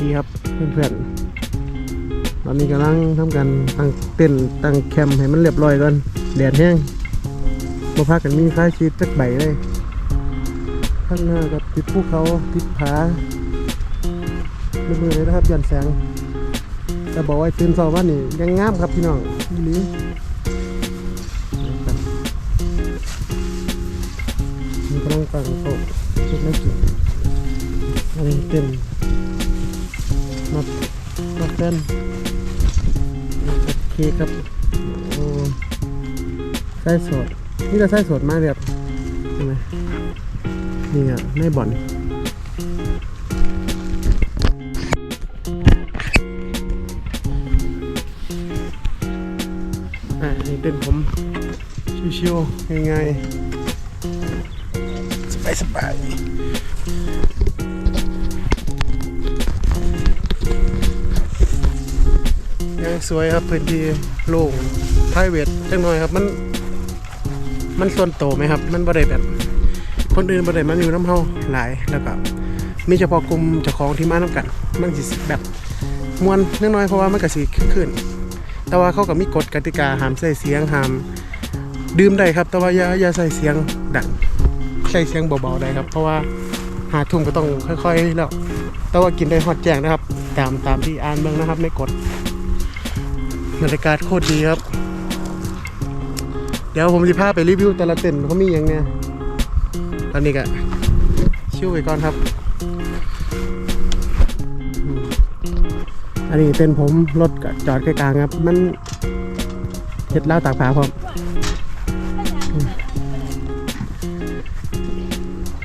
ดีครับเพื่อนๆตอนนี้กำลังทำการตั้งเต้นตั้งแคมป์ให้มันเรียบร้อยก่อนแดดแห้งมาพักกันมีค่าชีวิตจักใบเลยข้างหน้ากับติดภูเขาติดผาไม่มือเลยนะครับยันแสงแต่บอกว่าตื่นสอบว่านี่ยังงามครับพี่น้องอีหลีนี่กำลังตั้งโต๊ะชุดนักกินอันนี้เต้น นับนับเต้นเค้กครับโอ้ไส้สด นี่ก็ไส้สดมากเลยครับใช่ไหมนี่อะไม่บ่อนอะนี่เต้นผมชิวๆง่ายๆสบายๆ สวยครับพื้นที่โล่งไพรเวทจังหน่อยครับมัน มันส่วนโตไหมครับ มันบ่ได้แบบคนอื่นบ่ได้มันอยู่น้ำเฮาหลายแล้วก็มีเฉพาะกลุ่มเจ้าของที่มานํกัน มันสิแบบมวนนิดน้อยเพราะว่ามันก็สิขึ้น แต่ว่าเขาก็มีกฎกติกาห้ามใส่เสียงห้ามดื่มได้ครับ แต่ว่าอย่าอย่าใส่เสียงดังใส่เสียงเบาๆได้ครับ เพราะว่าหาทุ่มก็ต้องค่อยๆแล้วแต่ว่ากินได้ฮอดแจ้งนะครับ ตามตามที่อ่านเมืองนะครับในกฎ บรรยากาศโคตรดีครับ เดี๋ยวผมจะพาไปรีวิวแต่ละเต็นท์เขามีอย่างเนี้ยตอนนี้ก็ชิวไปก่อนครับ อันนี้เต็นท์ผมรถจอดกลางครับ มันเฮ็ดแล้วตากผ้าพร้อม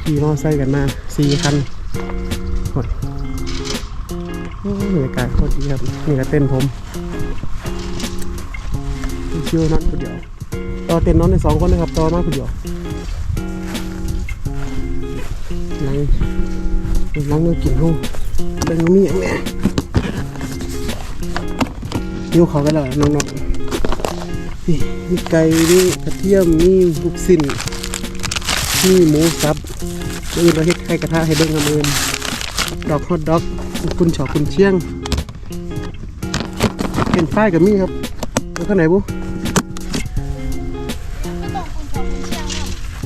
ขี่มอไซค์กันมาสี่คันบรรยากาศโคตรดีครับ นี่ก็เต็นผม ชิวนอนคนเดียว ต่อเต็นท์นอนในสองคนนะครับ ต่อมาคนเดียวนั่งนั่งเนื้อกินห้องเป็นมีอย่างแม่ยิ้วเขากันแล้วน้องๆนี่มีไก่มีกระเทียมมีลูกสิ้นมีหมูสับมือเราเฮ็ดไข่กระทะให้เบิ่งกับมือดอกฮอตดอกคุณชอบคุณเชียงเป็นฝ้ายกับมีครับแล้วข้างไหนบุ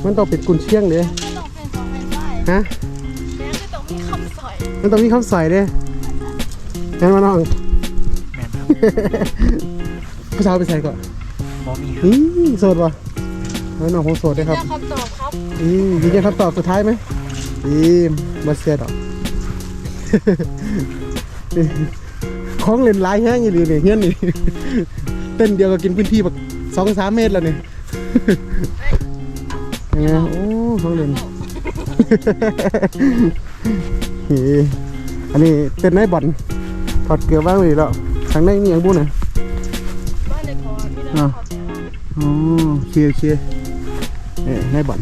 ม่ต้องคุณชอบคุณเชียงนะมันต้องเป็นกุนเชียงเด้ไม่ต้องเป็นสองเป็นไฟฮะแม้ไม่ต้องมีคำสอยมันต้องมีคำใส่เด้แม่นมาน้อง แม่นครับผู้สาวไปใส่ก่อนบอมีนี่โสดป่ะแล้วน้องผมโสดได้ครับเลือกคำตอบครับอืมยืนยันคำตอบสุดท้ายไหมอืมมาเสียดอก ของเล่นหลายแห้งอยู่ดีเนี่ยเฮี้ยนนี่ เต้นเดียวก็กินพื้นที่แบบสองสามเมตรแล้วเนี่ยยั งไงโอ้ของเล่นเฮ้อันนี้เต้นในบ่อนถอดเกลือบ้างเลยแล้วทางในมีอย่างบุ้นน่ะบ้านเด็กพอที่เราอ่าขอแต่ละอ๋อโอเคโอเคเอ้ยในบ่อน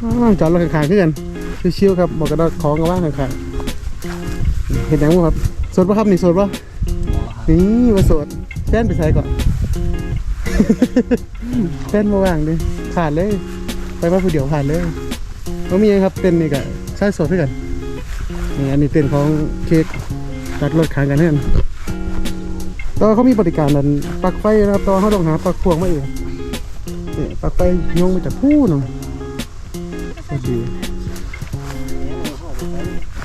อ๋อจอดรถข้างๆขึ้นกันชิวๆครับบอกกันว่าของกันว่างข้างๆเห็นยังบ่ครับโสดปะครับนี่โสดปะนี่มาโสดแฟนไปใส่ก่อนแฟนมาว่างดิผ่านเลย ไปมาผู้เดียวผ่านเลยก็มีครับเต้นนี่ก็ใช้สดด้วยกันนี่อันนี้เต้นของเค้กจัดรถขางกันเพื่อนตว่าเขามีบริการนั้นปลั๊กไฟนะครับตว่าเขาต้องหาปลั๊กพวงมาเองนี่ปลั๊กไฟโยงมาจากผู้หนึ่งโอเค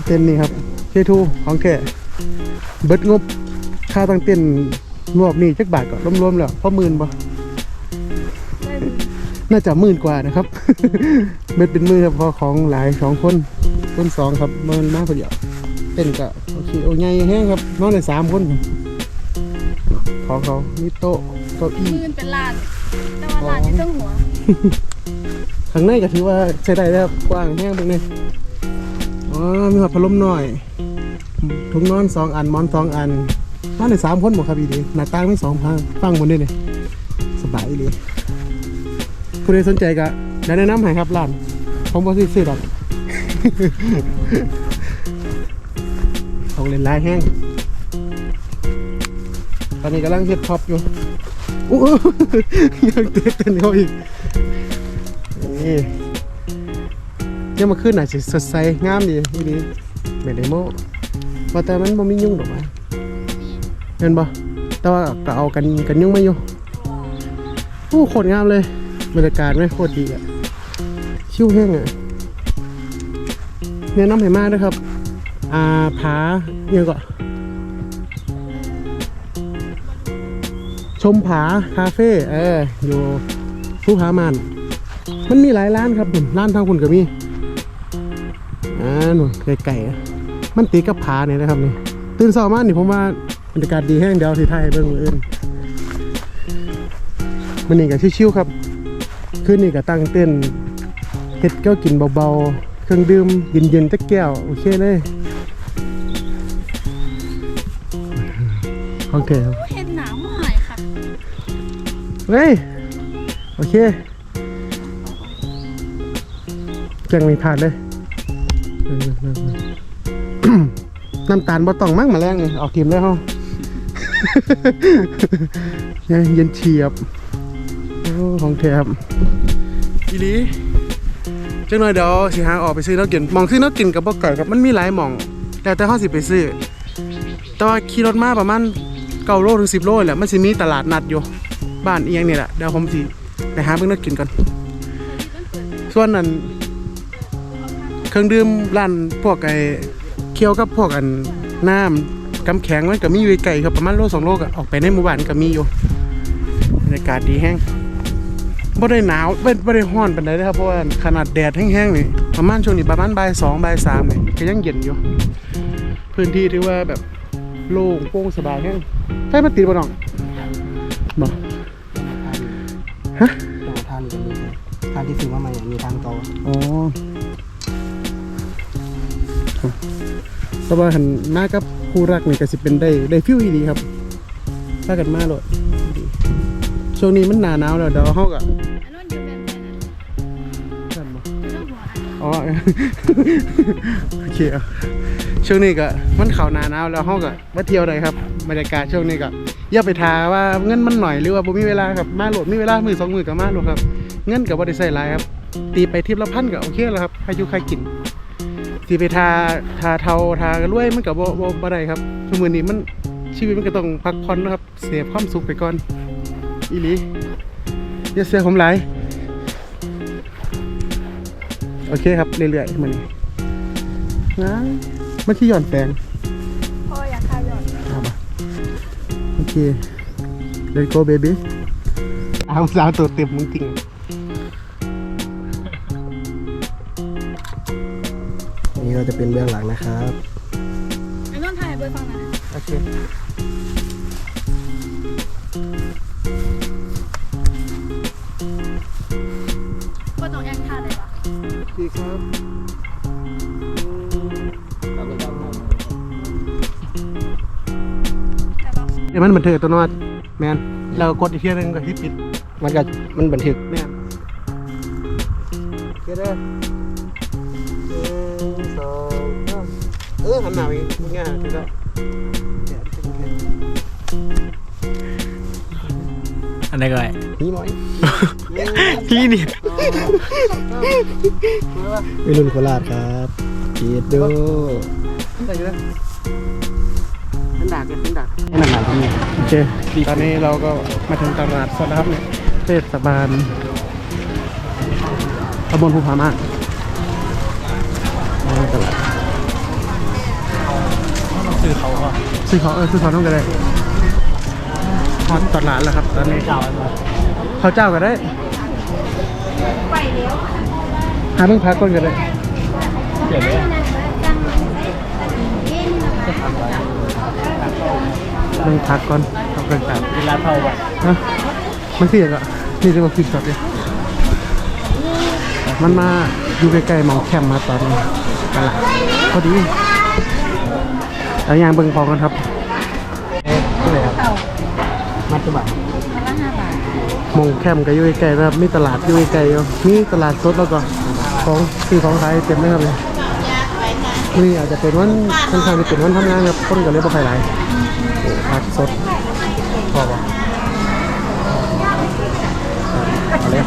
เต้นนี่ครับเคทูของแท้เบิดงบค่าตั้งเต้นรวบนี่จักบาทก็รวมๆแล้วพอหมื่นบ่ น่าจะหมื่นกว่านะครับ เม็ดเป็นมือครับเพอของหลายสองคนคนสองครับเมินมากพอเดียวเต้นก็โอเคโอ้ยใหญ่แห้งครับนอนได้สามคน ของเขามีโต๊ะเก้าอี้ มืนเป็นลาน แต่ว่าลานที่ต้องหัว ข้างในก็ถือว่าใช้ได้แล้วครับกว้างแห้งตรงนี้อ๋อ มีหัดพัดลมหน่อย ถุงนอนสองอันหมอนสองอันนอนได้สามคนหมดครับอีดีหน้าต่างไม่สองพังฟังบนนี้เลยสบายเลย ผู้ใดสนใจก็แนะนำให้ครับร้านผมบ่ซื้อซื้อหรอกของเล่นลายแห้งตอนนี้กำลังเฮ็ดท็อปอยู่อู้ยังเต้นเต้นเขาอีกนี่ยังมาขึ้นหน่อยสิสดใสงามดีนี่ดีไม่ได้โม้ว่าแต่มันบ่มียุ่งดอกวะเห็นบ่แต่ว่าก็เอากันกันยุ่งไม่อยู่โอ้โคตรงามเลย บรรยากาศไม่โคตรดีอะ ชิวแห้งอะแนะนำให้มาด้วยครับ อ่าผาเนี่ยงก็ชมผาคาเฟ่เอออยู่ภูผามันมันมีหลายร้านครับผมร้านทางคุณก็มีอ่าหนูไก่ๆมันตีกับผาเนี่ยนะครับนี่ตื่นเช้ามานี่ผมว่าบรรยากาศดีแห้งเดียวที่ไทยเบิ่งมืออื่นมันนี่ก็ชิวๆครับ คืนนี้ก็ตั้งเต้นเฮ็ดแก้วกินเบาๆ เครื่องดื่มเย็นๆจักแก้ว โอเคเลยโอเคครับเห็นหนาวหายค่ะ เฮ้ย โอเคแกงไม่พลาดเลยเออเออเออน้ำตาลบ่ต้องมั่งมาแรงเลยออกทีมได้ห้องเนี่ยเย็นเฉียบโอ้ ของแถบอีลีจังหน่อยเดี๋ยวสิหาออกไปซื้อแล้วกินมองซื้อแล้วกินกับบ่ไก่ครับมันมีหลายหมองแล้วแต่เฮาสิไปซื้อ แต่ว่าขี่รถมาประมาณเก้าโลถึงสิบโลแหละมันสิมีตลาดนัดอยู่ บ้านเอียงนี่แหละเดี๋ยวผมสิไปหาเพิ่งนักกินก่อนส่วนนั้นเครื่องดื่มร้านพวกไอ้เคี่ยวกับพวกอันน้ำกำแข็งมันก็มีอยู่ไกลครับประมาณโลสองโลกออกไปในหมู่บ้านก็มีอยู่บรรยากาศดีแห้ง บ่ได้หนาวบ่บ่ได้ร้อนปานใดเด้อครับเพราะว่าขนาดแดดแห้งๆนี่ประมาณช่วงนี้ประมาณบ่ายสองบ่ายสามนี่ก็ยังเย็นอยู่ พื้นที่ที่ว่าแบบโล่งโปร่งสบายแห้งใช่มันติดบ่น้องบ่ฮะต่อท่านก็มีท่านที่ซื้อมาใหม่มีทางต่ออ๋อแต่ว่าหันหน้ากับคู่รักนี่ก็สิเป็นได้ได้ฟิวอีดีครับถ้ากันมาโลดดีช่วงนี้มันหนาหนาวแล้วเดี๋ยวเฮาก็ อ๋อโอเคช่วงนี้ก็มันเขาหนาหนาวแล้วเฮาก็มาเที่ยวได้ครับบรรยากาศช่วงนี้ก็อย่าไปทาว่าเงินมันหน่อยหรือว่าบ่มีเวลาครับมาโหลดมีเวลามือสองมือก็มาโหลดครับ เงินก็บ่ได้ใส่หลายครับ ตีไปทิปละพันก็โอเคแล้วครับใครยู่ใครกินสิไปทาทาเทาทารวยมันก็บ่บ่บ่ได้ครับช่วโมงนี้มันชีวิตมันก็ต้องพักผ่อนนะครับเสียความสุขไปก่อนอีหลีอย่าเสียผมหลาย โอเคครับ เรื่อยๆมันนี่นะมันที่หย่อนแปลงพ่ออยากทายหยอดเอามาโอเค let's go baby เอาสาวตัวเต็มมึงจริงนี่ก็จะเป็นเบื้องหลังนะครับอันนู้นถ่ายเบอร์ฟังนะโอเค ดีครับแต่ว่าเดี๋ยวมันบันเทิงตัวนอดแมนเรากดอีกทีนึงก็ฮิตปิดมันก็มันบันทึกแมนโอเคเด้อหนึ่งสองสามเออหันหน้าไปมึงง่ายไปแล้วเดี๋ยวเป็นไงอันไหนก็ได้นี่หน่อยพี่นี่มา วิรุณโคราชครับจีดดูใส่อยู่แล้วเป็นดากเป็นดากให้หนักๆที่โอเคตอนนี้เราก็มาถึงตลาดสดแล้วครับเนี่ยเทศบาลตำบลภูผามานี่ตลาดซื้อเขาก็ซื้อเของเออซื้อเของต้องกันเลยฮอตตลาดแล้วครับ ตอนนี้เจ้าเขาเจ้าก็ได้ หาเพิ่งพักก่อนก็ได้เจ๋งเลยเพิ่งพักก่อนเอาเพิ่งพักเวลาเท่าไหร่นะมันคืออย่างก็นี่จะมาคิดก่อนดิมันมาอยู่ใกล้ๆหมองแคมป์มาตอนนี้ตลาดพอดีแล้วยางเบิ่งพอกันครับเอ๊ะเท่าไหร่ครับมัดจุบัน หมองแคมป์ก็อยู่ใกล้ๆนะครับมีตลาดอยู่ใกล้ๆอยู่มีตลาดสดแล้วก็ของซื้อของขายเต็มเลยครับเลยนี่อาจจะเป็นวันค่อนข้างที่เป็นวันทำงานครับคนก็เลยบ่ค่อยหลายผักสดพอป่ะเอาเลย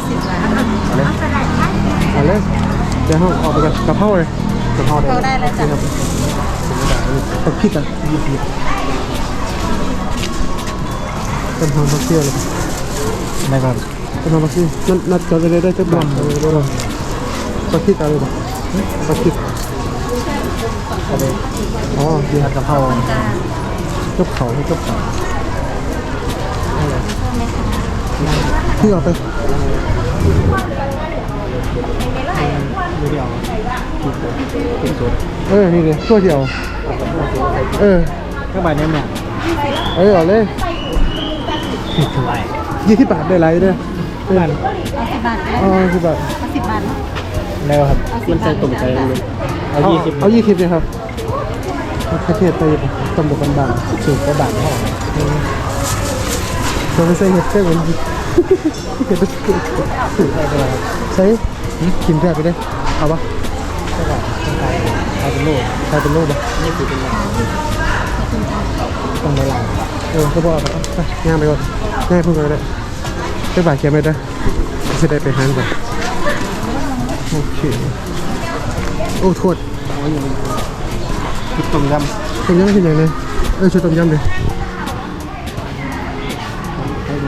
เอาเลยเอาเลยเดี๋ยวเราออกไปกันกะเพราเลยกะเพราได้ได้เลยจ้ะผักพริกอะ ยี่สิบเป็นหอมผักเที่ยวเลยได้ครับเป็นหอมผักชีนัดนัดกันไปเลยได้จักบาทเอาเลยได้เลยผักชีอะไรบ้างผักชีอะไรอ๋อดีผัดกะเพรากับเขาให้กับเขาพี่เอาไปไม่เดียวกินสุดเออ นี่เลยตัวเดียว เออก็บาทนี้เนี่ยเออเอาเลยผิด สบายยี่สิบบาทได้ไรเด้อบ้านอ๋อสิบบาทแล้วครับมันใส่ตุ่มใจเลยเอายี่สิบเอายี่สิบเลยครับประเทศไทยตำบลบันบางสูตรกระบาดห่อเราไม่ใส่เห็ดแค่วันนี้เห็ดไปใส่กินแค่ไปได้เอาปะกระบาดต้องการเอาเป็นโลใส่เป็นรูปปะนี่คือเป็นต้องไปล้างเออก็บอกเอาไปเอาไปย่างไปก่อน ย่างเพิ่งก่อนก็ได้ไปบ่ายเขียนไปได้อจะได้ไปหานก่อนโอเคโอ้โทษชุดต้มยต้มยำกินอย่างไรเออชุดต้มยำเลยำให้ดู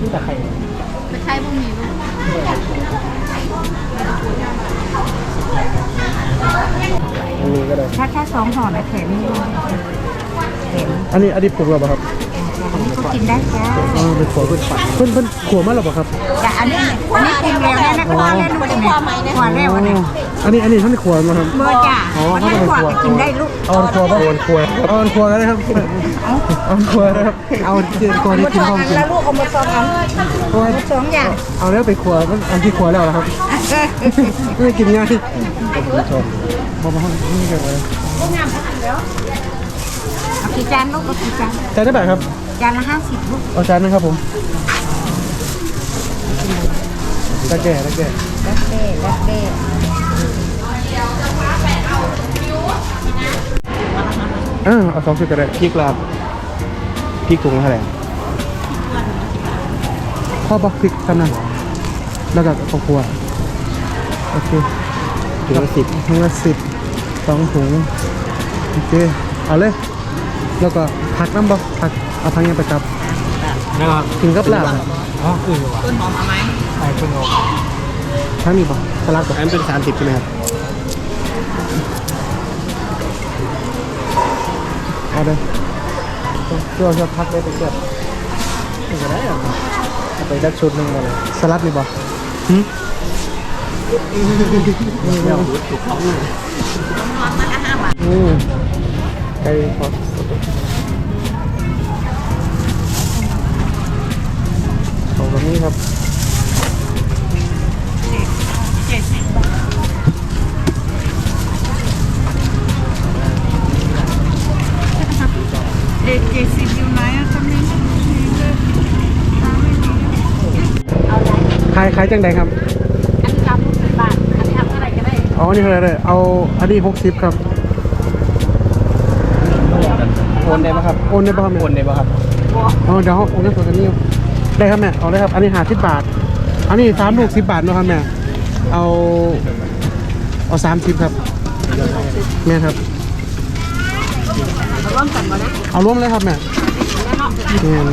นี่ตะไคร้ไม่ใช่พวกนี้ลูกอันนี้ก็ได้ถ้าแค่สองห่อนะแถมนี่ด้วยแถมอันนี้อันนี้ปลูกแล้วเปล่าครับอั นนี้ก็กินได้จ้าอ๋อเป็นขัวเป็นฝันเพิ่นเพิ่นขัวมาแล้วเปล่าครับแต่อันนี้อันนี้กินแล้วนะนะพ่อแล้วลูกเนี่ยขวดแล้วอ๋อเนี่ยอันนี้อันนี้ท่านขัวมาครับเบอร์จ้าอ๋ออันนี้ขวดก็กินได้ลูกเอาอันขัวป่ะเอาอันขัวเอาอันขัวก็ได้ครับเอาอันขัวนะครับเอาเจียนขัวที่กินพร้อมกินแล้วลูกเอามาสองอันโอ้ยสองอย่างเอาแล้วไปขัวมันอันที่ขัวแล้วนะครับไม่ได้กินง่ายบอกมาห้องนี่กันเลยเอากี่จานลูกเอากี่จานจานได้แบบครับ จานละห้าสิบลูกเอาจานนะครับผมตะแก่ตะแก่แล้วเด้แล้วเด้อ่าเอาสองสิบก็ได้พริกลาบพริกถุงเท่าไหร่พ่อปะพริกทำนั่นแล้วก็ข้าวคั่วโอเคถุงละสิบถุงละสิบสองถุงโอเคเอาเลย แล้วก็ผักน้ำบ่ผัก เอาผักยังไปกับนะครับกินกับลาบอ๋อคือว่ะต้นหอมเอาไหมใช่ต้นหอมทั้งนี้บ่สลัดบ่อันเป็นสามสิบใช่ไหมครับเอาเลยเพื่อจะพักได้ไปเก็บนี่ก็ได้อะเอาไปดักชุดหนึงมาเลยสลัดนี่บ่หืมไม่เอาถูกเขาอืมไก่ทอด ของแบบนี้ครับเด็กเจ็ดสิบอยู่ไหนอะทำนี้ขายขายจังใดครับ อันนี้รับลูกสิบบาท อันนี้ทำเท่าไหร่ก็ได้ อ๋อ นี่เท่าไหร่เลยเอาอันนี้หกสิบครับโอนได้ไหมครับโอนได้ป่ะครับแม่โอนได้ป่ะครับอ๋อเดี๋ยวโอนได้ส่วนกันนี้ ได้ครับแม่เอาเลยครับ อันนี้หาสิบบาท อันนี้สามลูกสิบบาทเนะครับแม่ เอาเอาสามสิบครับ แม่ครับ ร่วมกันมานะเอาร่วมเลยครับแม่แม่น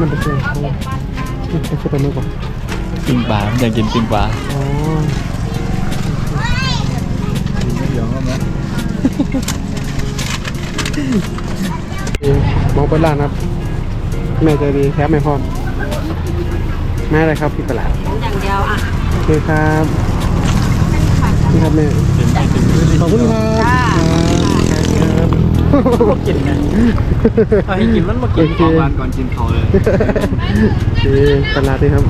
มันเป็นเรื่องของนี่จะเป็นมือก่อนปิ้งปลาอยากกินปิ้งปลาอ๋อ เปิดร้านครับ แม่ใจดีแคปไม่พร้อมแม่อะไรครับพี่ประหลาดอย่างเดียวอะโอเคครับนี่ครับแม่ขอบคุณครับครับกินไงเอาให้กินมันมากินของหวานก่อนกินเขาเลยนี่ตลาดนี่ครับ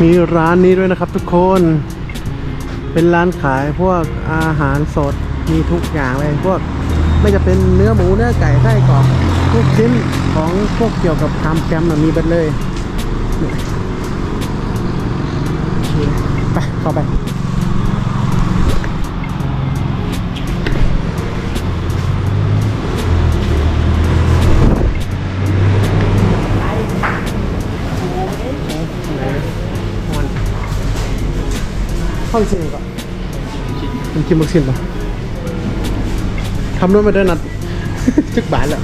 มีร้านนี้ด้วยนะครับทุกคน เป็นร้านขายพวกอาหารสดมีทุกอย่างเลยพวก ไม่จะเป็นเนื้อหมูเนื้อไก่ไส้กรอกทุกชิ้นของพวกเกี่ยวกับทำแคมป์น่ะมีเบัดเลยนี่โอเคไปเข้าไปห้องสิงก่อนมันกินมักสินป่ะ ทำด้วยมาด้วยนัดจึกบาทแหละ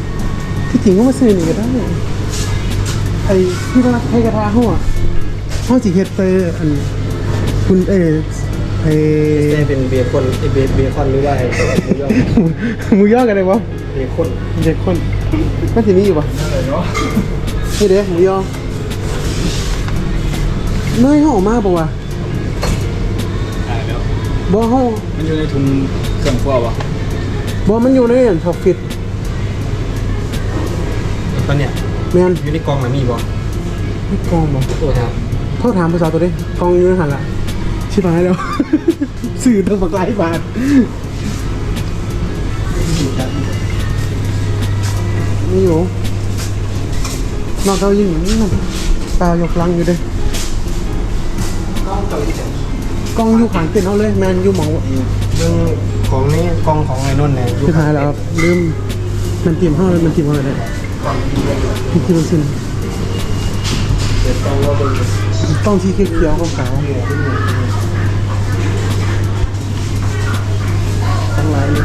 ที่จริงก็มาซื้อนี่ก็ได้ไอ้ที่รักให้กระทาหัวห้องสีเฮดเตอร์อันคุณเอไอ้เป็นเบียร์คนเบียร์เบียร์คอนหรือว่าไอ้หมูย่อหมูย่อกันเลยวะเบียร์คนเด็กคนมันสีนี้อยู่ปะอะไรเนาะนี่เด้หมูย่อเนยห่อมากปะวะตายแล้วบ่ห่อมันอยู่ในถุงเครื่องครัววะ บ่มันอยู่ในอันช็อปฟิตตอนเนี้ยแมนอยู่ในกองมันมีบ่ไม่กองบ่ตัวครับโทษถามภาษาตัวนี้กองอยืนหันละชิบหายแล้ว สื่อตั้งบักหลายบาทนี่อยู่นอกจากยิงนี่มันตายกลังอยู่เด้กองเก่าที่ไหนกองอยู่ขางเต็นเอาเลยแมนอยู่หมองเรื่องของนี้กองของไอ้นน ท์เนี่ยชิบหายแล้วครับลืมมันเตรียมห้าเลยมันเตรียมห้องที่เรียนอยู่พี่คิดว่าสินเดี๋ยวกองต้องที่เขียวๆขาวๆทั้งหลายเลย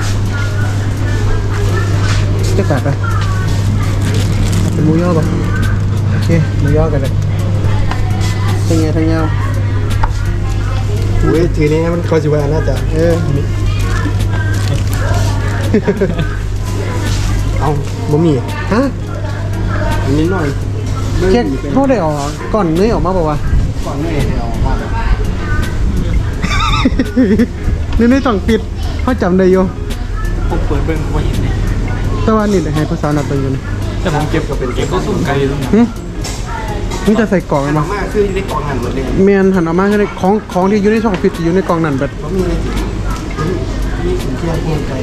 จะกัดอะเป็นมูย่อป่ะโอเคมูย่อกันเลยทั้งไงทั้งยาวอุ้ยทีนี้มันเขาสิว่าน่าจะเออ เอาบ่มีฮะอันนี้หน่อยแค่เขาได้ออกก่อนเนื้อออกมาบอกว่าก่อนนี่เอามานี่ในต้องปิดเขาจำได้อยู่ผมเปิดเบิ่งว่าเห็นเนี่ยแต่ว่านี่ให้ภาษาหนักตัวอยู่นี่แต่ผมเก็บก็เป็นเก็บก็สุ่มไก่ตรงนั้นหึนี่จะใส่กล่องมักันนมาปะมากคืออยู่ในกองหันหมดเลยเมียนหันออกมาให้ได้ของของที่อยู่ในช่องฟิตจะอยู่ในกล่องนั่นเบิดเพราะมีในจิตมีขุนเทียนเทียนไก่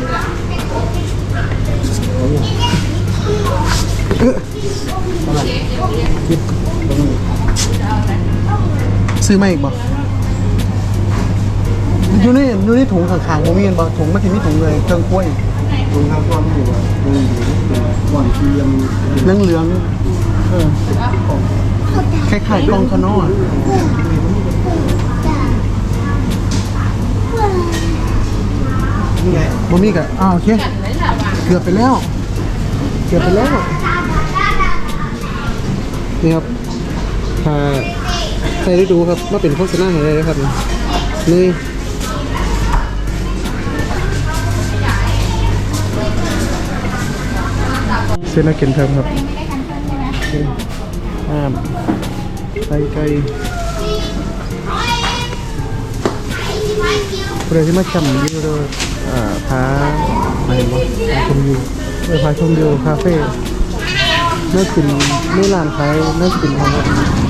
ซื้อมาอีกบ่อยู่ในอยู่ในถุงขางๆบ่มีเห็นบ่ถุงมันสิมีถุงเลยเครื่องกล้วยตรงข้างความอยู่ว่าตรงอยู่ก่อนที่ยังเหลืองเหลืองเออคล้ายๆกล่องคานออะนี่ไงบ่มีก็อ้าวโอเค กือบไปแล้ว เกือบไปแล้ว นี่ครับถ้าใครได้ดูครับว่าเป็นโฆษณาให้ได้เลยครับ นี่เส้นนักเก็นเพิ่มครับห้ามไก่ไก่เพื่อที่มาจำยู่เลย พาอะไรวะพาชมวิวเออพาชมวิวคาเฟ่น่ากินไม่ร้านขายน่ากินของ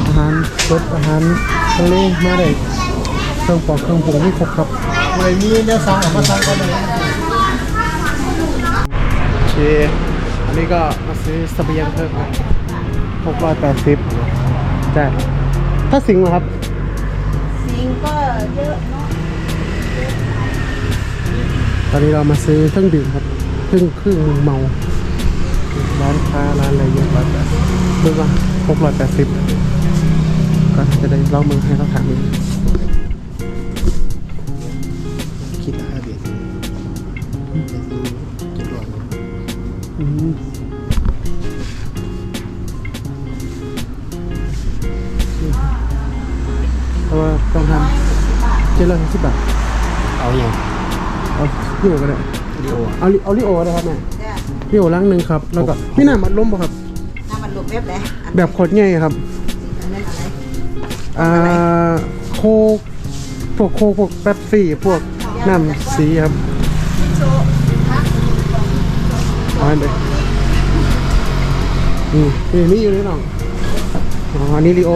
อาหารสดอาหารทะเลมาได้เครื่องปอกเครื่องปรุงไม่ครบครับอะไรมีเนี่ยสั่งออกมาสั่งก็ได้โอเคอันนี้ก็มาซื้อเสบียงเพิ่มครับหกร้อยแปดสิบจ่ายถ้าสิงห์เหรอครับ สิงก็เยอะเนาะ ตอนนี้เรามาซื้อเครื่องดื่มครับเครื่องเครื่องเมา ร้านค้าร้านอะไรเยอะร้อยแปดเรียกว่าหกร้อยแปดสิบก็จะได้เล่ามือให้เขาถามอีกคิดห้าเบียดเจ็ดร้อยอืมเพราะว่าต้องทำเจ็ดร้อยสิบบาทเอาอย่างเอา ลิโอก็ได้เดียวเอาลิเอาลิโอนะครับแม่จ้ะพี่โอลังหนึ่งครับแล้วก็พี่น้ำมันล้มป่ะครับ น้ำมันรวมแบบไหนอันแบบขวดใหญ่ครับอันนั้นอะไรอ่าโคกพวกโคกพวกแป๊บซี่พวกน้ำสีครับเอาอันเดียวนี่นี่นี่อยู่นี่น้องอ๋ออันนี้ลีโอ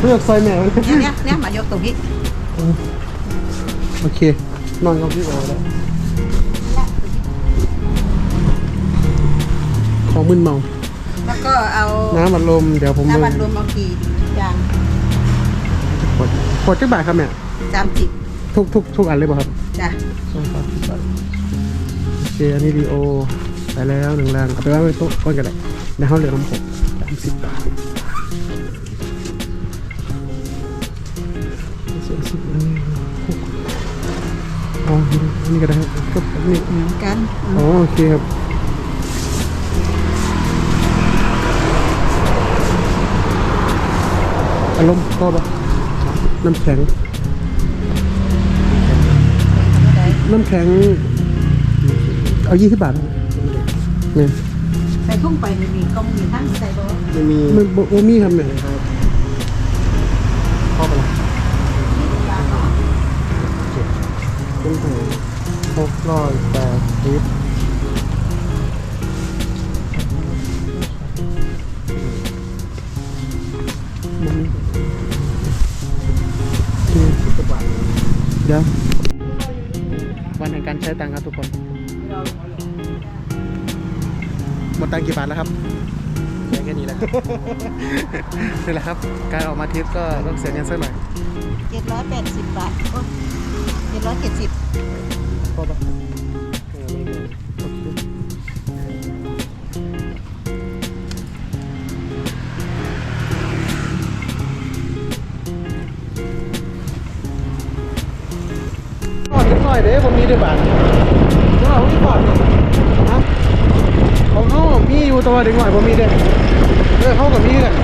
เลือกซอยแมวนะเนี่ยเนี่ยเนี่ยมายกตรงนี้โอเคนอนกับพี่โอแล้ว ของมึนเมา แล้วก็เอาน้ำอัดลมเดี๋ยวผมน้ำมันรวมเอากี่อย่างขวดขวดจักบาทครับเนี่ยสามสิบทุกทุกทุกอันเลยป่ะครับจ้ะสองสามสิบบาทโอเคอันนี้ดีโอไปแล้วหนึ่งแรงเอาไปไว้ไว้โต๊ะก้อนกันเลยในห้องเหลือน้ำหกสามสิบบาทสามสิบอันนี้หกอ๋ออันนี้ก็ได้ครับก็อันนี้เหมือนกันอ๋อโอเคครับ อารมณ์ก็แบบน้ำแข็ง น้ำแข็ง เอายี่สิบบาทเนี่ยใส่ทุ่งไปมีมีกล้องมีทั้งใส่โบไม่มีมันโบมี่ครับเนี่ยเข้าไปละเป็นแผงหกร้อยแปดสิบ ดี๋ยววันแห่งการใช้ตังค์ครับทุกคน หมดตังค์กี่บาทแล้วครับแค่นี้แหละนี่แหละครับ การออกมาทริปก็ต้องเสียเงินสักหน่อยเจ็ดร้อยแปดสิบบาทโอ้เจ็ดร้อยเจ็ดสิบพอปะ เด้ผมมีด้วยบาทเดี๋ยวเราไม่ก่อนนะของเขามีอยู่ตัวเด็กหน่อยผมมีเด้เออเขากับมีกัน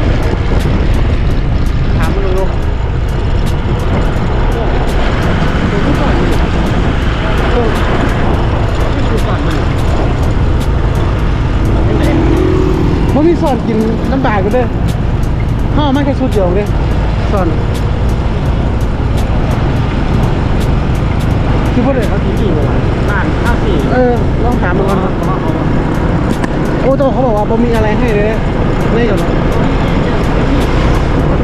ถามมันลงๆเดี๋ยวไม่ก่อนเออมันมีสอนกินน้ำบากกันด้วยห้าไม่แค่ชุดเดียวเลยสอน พวกเด็กเขากินกี่เวลาบ้านห้าสี่เออลองถามมันก่อนโอ้โตเขาบอกว่าผมมีอะไรให้เลยนี่ก่อนนะ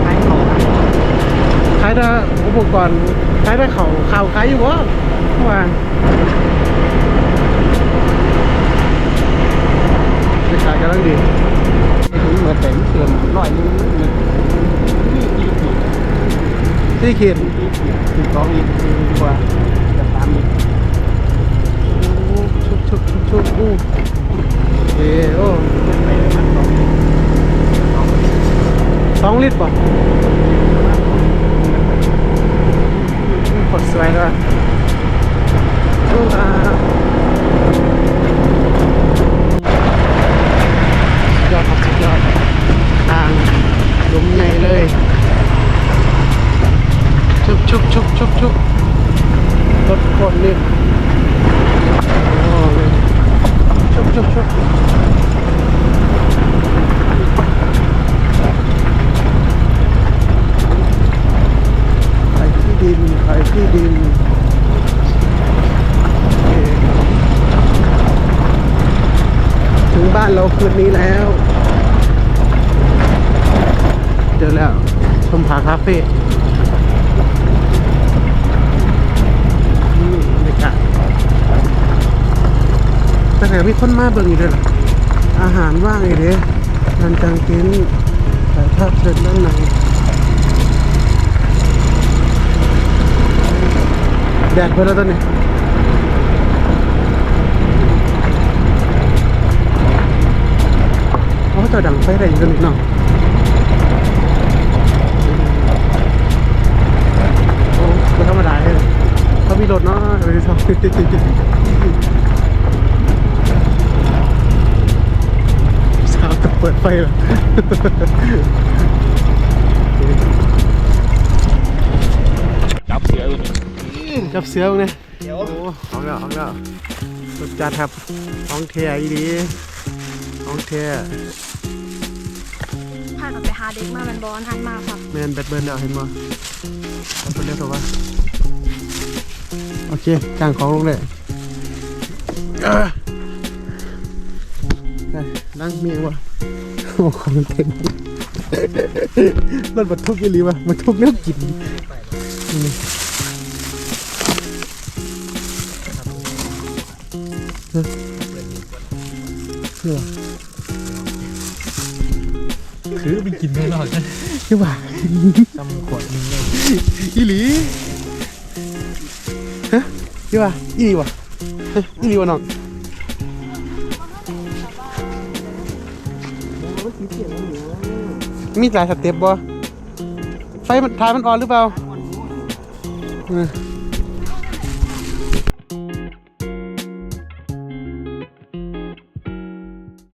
ขายของขายแต่อุปกรณ์ขายแต่เขาข่าวขายอยู่วะเมื่อวานไม่ขายกันแล้วดีเหมือนแต่งเสื่อมหน่อยนึงนี่อีกที่เขียนถึงสองอีกดีกว่า ชุบอู้เอโอสองลิตรป่ะกดสวยด้วยยอดครับยอดทางลุมใหญ่เลยชุบชุบชุบชุบชุบรถคตรนิ่ม โอ้ยชุบชุบชุบ ขายที่ดินขายที่ดินถึงบ้านเราคืนนี้แล้ว เจอแล้วชมผาคาเฟ่ แต่แถมมีคนมาเบิ่งอยู่ด้วยเหรออาหารว่างอีเด้นันจังกินแต่ถ้าเสร็จด้านในแดดเพิ่นแล้วตอนนี้โอ้จอดังไฟได้อยู่ตอนนี้เนาะโอ้ไม่ธรรมดาเลยเขามีรถเนาะไปดูชอบ เปิดไฟเหรอจับเสืออยู่จับเสือมึงเนี่ยเดี๋ยวโอ้เอาแล้วเอาแล้วสุดจัดครับของเทียอีดีของเทียพากันไปหาเด็กมาแมันบอลทันมาครับแมนแบดเบิร์นแล้วเห็นบ่เอาไปเรียกถูกป่ะโอเคจ้างของลงเลยเอ้อได้ นั่งมีวะโอ้ของมันเต็มมันบรรทุกอีหลีวะบรรทุกเนื้อกินอืมเฮ้ยเฮ้ยคือไปกินไม่รอดใช่ป่ะจำขวดนึงเลยอีหลีฮะยี่ป่ะอีหลีวะฮะอีหลีวะน้อง มีหลายสเต็ปบ่ไฟมันท้ายมันอ่อนหรือเปล่า